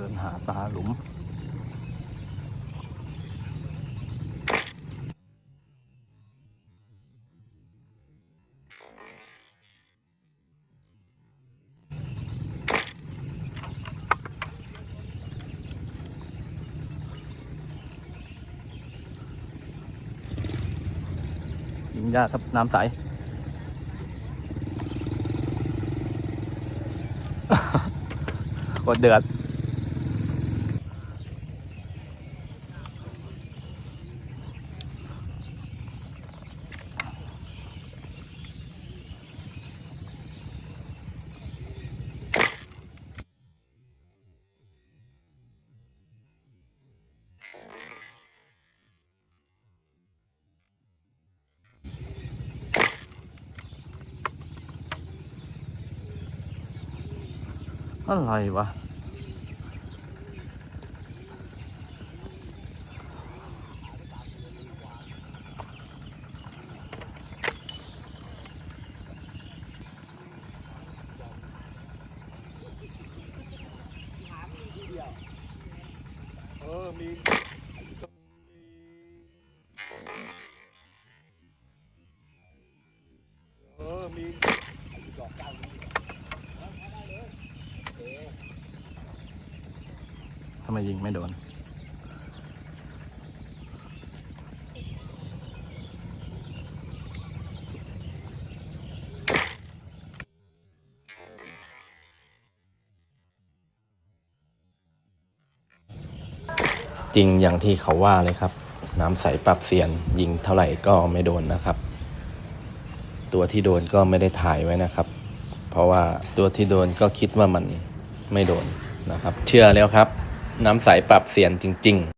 เดินหาปลาหลุม ยิงยากครับ น้ำใสกดเดือด อะไรวะเออมีเออมีดอกเก้านี้ ทำ ไมยิงไม่โดน จริงอย่างที่เขาว่าเลยครับ น้ำใสปรับเสียน ยิงเท่าไหร่ก็ไม่โดนนะครับ ตัวที่โดนก็ไม่ได้ถ่ายไว้นะครับ เพราะว่าตัวที่โดนก็คิดว่ามันไม่โดนนะครับ เชื่อแล้วครับ น้ำใสปรับเสียงจริง ๆ